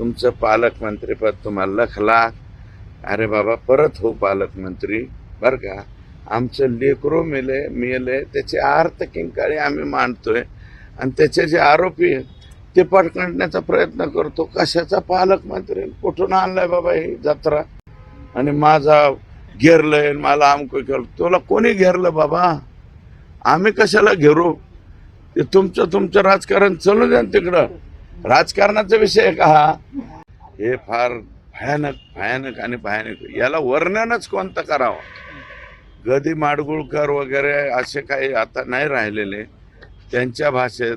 तुमचं पालकमंत्रीपद तुम्हाला लखला अरे बाबा परत हो पालकमंत्री बरं का? आमचं लेकरो मेले मेले त्याचे अर्थ किंकाळी आम्ही मांडतोय आणि त्याचे जे आरोपी ते पडकाडण्याचा प्रयत्न करतो. कशाचा पालकमंत्री कुठून आणलाय बाबा ही जत्रा? आणि माझा घेरलंय आणि मला अमको केलं. तुला कोणी घेरलं बाबा? आम्ही कशाला घेरू? ते तुमचं तुमचं राजकारण चालू द्या ना तिकडं. राजकारणाचा विषय का हे? फार भयानक भयानक आणि भयानक. याला वर्णनच कोणतं करावं? गदी माडगुळकर वगैरे असे काही आता नाही राहिलेले. त्यांच्या भाषेत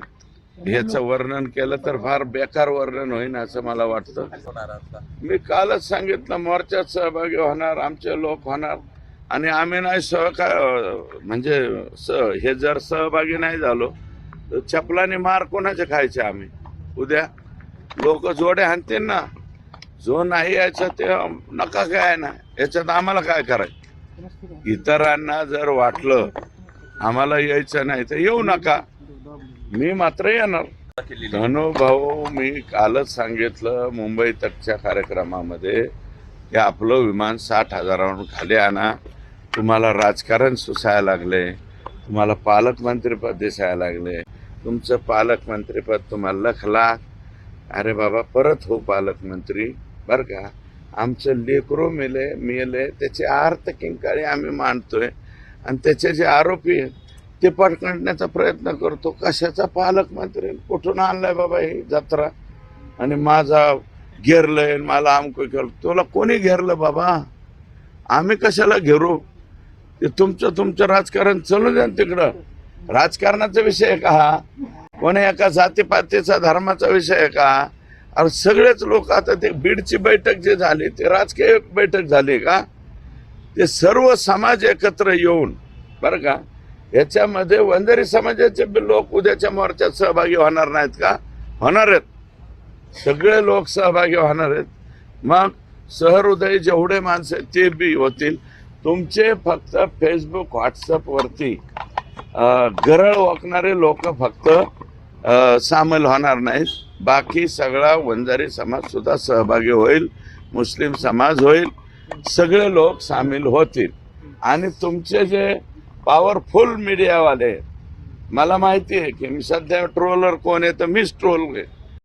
ह्याचं वर्णन केलं तर फार बेकार वर्णन होईन असं मला वाटतं. मी कालच सांगितलं मोर्चात सहभागी होणार आमचे लोक होणार. आणि आम्ही नाही सहका म्हणजे स हे जर सहभागी नाही झालो तर चपलाने मार कोणाचे खायचे आम्ही? उद्या लोक जोडे आणतील ना. जो नाही याचा ते नका काय ना. याच्यात आम्हाला काय करायचं? इतरांना जर वाटलं आम्हाला यायचं नाही तर येऊ नका. मी मात्र येणार. केलेली भाऊ मी कालच सांगितलं मुंबई तकच्या कार्यक्रमामध्ये की आपलं विमान साठ हजारावरून खाली आणा. तुम्हाला राजकारण सुसायला लागले. तुम्हाला पालकमंत्रीपद दिसायला लागले. तुमचं पालकमंत्रीपद तुम्हाला लखला अरे बाबा परत हो पालकमंत्री. बरं का? आमचं लेकरो मेले मेले त्याचे अर्थ किंकाळी आम्ही मांडतोय. आणि त्याचे जे आरोपी आहेत ते पडकाडण्याचा प्रयत्न करतो. कशाचा पालकमंत्री? कुठून आणलाय बाबा ही जत्रा? आणि माझा घेरलंय आणि मला आमको केलं. तुला कोणी घेरलं बाबा? आम्ही कशाला घेरू? ते तुमचं तुमचं राजकारण चालू द्या ना तिकडं. राजकारणाचा विषय का कोणी एका जातीपातीचा धर्माचा विषय का? अरे सगळेच लोक आता ते बीडची बैठक जी झाली ते राजकीय बैठक झाली का? ते सर्व समाज एकत्र येऊन बरं का? याच्यामध्ये वंजारी समाजाचे लोक उद्याच्या मोर्चात सहभागी होणार नाहीत का? होणार आहेत. सगळे लोक सहभागी होणार आहेत. मग सहृदय जेवढे माणसं ते बी होतील. तुमचे फक्त फेसबुक व्हॉट्सअपवरती गरळ वाकणारे लोक फक्त सामील होणार नाहीत. बाकी सगळा वंजारी समाज सुद्धा सहभागी होईल मुस्लिम समाज होईल सगळे लोक सामील होतील. आणि तुमचे जे पॉवरफुल मीडियावाले आहेत, मला माहिती आहे की मी सध्या ट्रोलर कोण आहे तर मीच ट्रोल आहे